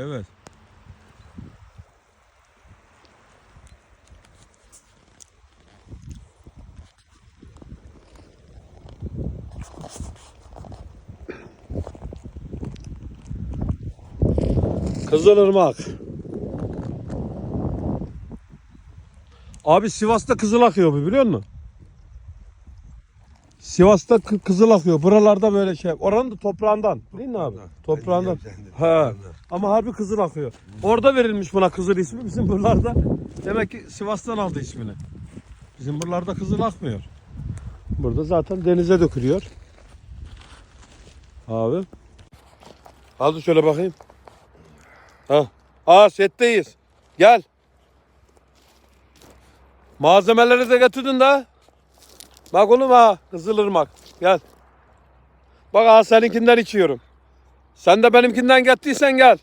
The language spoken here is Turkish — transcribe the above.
Evet. Kızılırmak. Abi Sivas'ta kızıl akıyor bu biliyor musun? Sivas'ta kı- kızıl akıyor. Buralarda böyle şey. Oranın da toprağından. Değil mi abi? Toprağından. He. Ama harbi kızıl akıyor. Orada verilmiş buna kızıl ismi. Bizim buralarda demek ki Sivas'tan aldı ismini. Bizim buralarda kızıl akmıyor. Burada zaten denize dökülüyor. Abi. Hadi şöyle bakayım. Ha. Aa setteyiz. Gel. Malzemeleri de getirdin de. Bak oğlum ha Kızılırmak. Gel. Bak ha seninkinden içiyorum. Sen de benimkinden gettiysen gel.